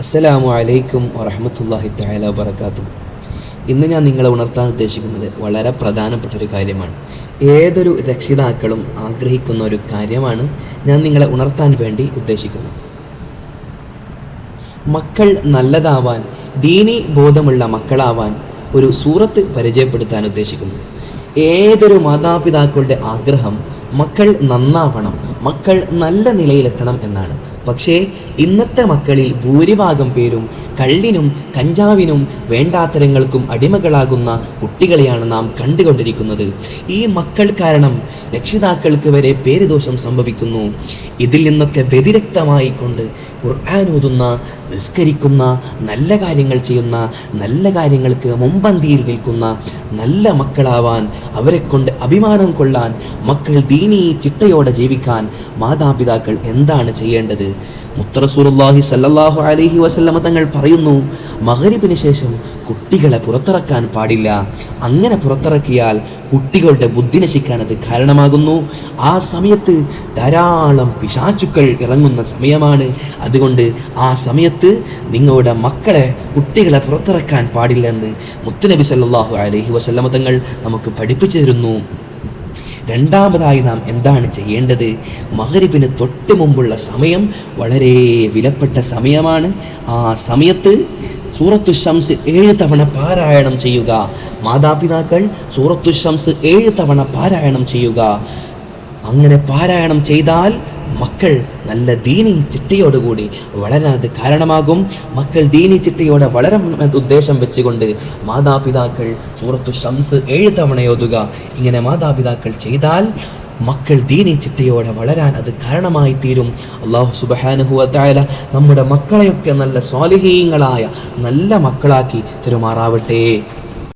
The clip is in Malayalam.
അസ്സലാമു അലൈക്കും വറഹമത്തല്ലാഹി തആല വബറകാതുഹു. ഇന്ന് ഞാൻ നിങ്ങളെ ഉണർത്താൻ ഉദ്ദേശിക്കുന്നത് വളരെ പ്രധാനപ്പെട്ട ഒരു കാര്യമാണ്. ഏതൊരു രക്ഷിതാക്കളും ആഗ്രഹിക്കുന്ന ഒരു കാര്യമാണ് ഞാൻ നിങ്ങളെ ഉണർത്താൻ വേണ്ടി ഉദ്ദേശിക്കുന്നത്. മക്കൾ നല്ലതാവാൻ ദീനി ബോധമുള്ള മക്കളാവാൻ ഒരു സൂറത്ത് പരിചയപ്പെടുത്താൻ ഉദ്ദേശിക്കുന്നു. ഏതൊരു മാതാപിതാക്കളുടെ ആഗ്രഹം മക്കൾ നന്നാവണം മക്കൾ നല്ല നിലയിലെത്തണം എന്നാണ്. പക്ഷേ ഇന്നത്തെ മക്കളിൽ ഭൂരിഭാഗം പേരും കള്ളിനും കഞ്ചാവിനും വേണ്ടാത്തരങ്ങൾക്കും അടിമകളാകുന്ന കുട്ടികളെയാണ് നാം കണ്ടുകൊണ്ടിരിക്കുന്നത്. ഈ മക്കൾ കാരണം രക്ഷിതാക്കൾക്ക് വരെ പേരുദോഷം സംഭവിക്കുന്നു. ഇതിൽ നിന്നൊക്കെ വ്യതിരക്തമായി കൊണ്ട് ഖുർആൻ ഓതുന്ന നിസ്കരിക്കുന്ന നല്ല കാര്യങ്ങൾ ചെയ്യുന്ന നല്ല കാര്യങ്ങൾക്ക് മുമ്പന്തിയിൽ നിൽക്കുന്ന നല്ല മക്കളാവാൻ അവരെ കൊണ്ട് അഭിമാനം കൊള്ളാൻ മക്കൾ ദീനീ ചിട്ടയോടെ ജീവിക്കാൻ മാതാപിതാക്കൾ എന്താണ് ചെയ്യേണ്ടത്? മുത്തറസൂറുല്ലാഹി സല്ലാഹു അലഹി വസല്ലമ തങ്ങൾ പറയുന്നു മഗ്രിബിന് ശേഷം കുട്ടികളെ പുറത്തിറക്കാൻ പാടില്ല. അങ്ങനെ പുറത്തിറക്കിയാൽ കുട്ടികളുടെ ബുദ്ധി നശിക്കാൻ അത് കാരണമാകുന്നു. ആ സമയത്ത് ധാരാളം പിശാചുക്കൾ ഇറങ്ങുന്ന സമയമാണ്. അതുകൊണ്ട് ആ സമയത്ത് നിങ്ങളുടെ മക്കളെ കുട്ടികളെ പുറത്തിറക്കാൻ പാടില്ലെന്ന് മുത്തുനബി സല്ലാഹു അലഹി വസല്ലമ തങ്ങൾ നമുക്ക് പഠിപ്പിച്ചു തരുന്നു. രണ്ടാമതായി നാം എന്താണ് ചെയ്യേണ്ടത്? മകരിബിന് തൊട്ട് മുമ്പുള്ള സമയം വളരെ വിലപ്പെട്ട സമയമാണ്. ആ സമയത്ത് സൂറത്തു ഷംസ് ഏഴ് തവണ പാരായണം ചെയ്യുക. മാതാപിതാക്കൾ സൂറത്തു ഷംസ് ഏഴ് തവണ പാരായണം ചെയ്യുക. അങ്ങനെ പാരായണം ചെയ്താൽ മക്കൾ നല്ല ദീനി ചിട്ടയോടുകൂടി വളരാൻ അത് കാരണമാകും. മക്കൾ ദീനി ചിട്ടയോടെ വളരണം ഉദ്ദേശം വെച്ചുകൊണ്ട് മാതാപിതാക്കൾ സൂറത്തു ശംസ് ഏഴ് തവണ ഓതുക. ഇങ്ങനെ മാതാപിതാക്കൾ ചെയ്താൽ മക്കൾ ദീനി ചിട്ടയോടെ വളരാൻ അത് കാരണമായി തീരും. അള്ളാഹു സുബഹാനുഹുവത്തായ നമ്മുടെ മക്കളെയൊക്കെ നല്ല സ്വാലിഹീങ്ങളായ നല്ല മക്കളാക്കി തെരുമാറാവട്ടെ.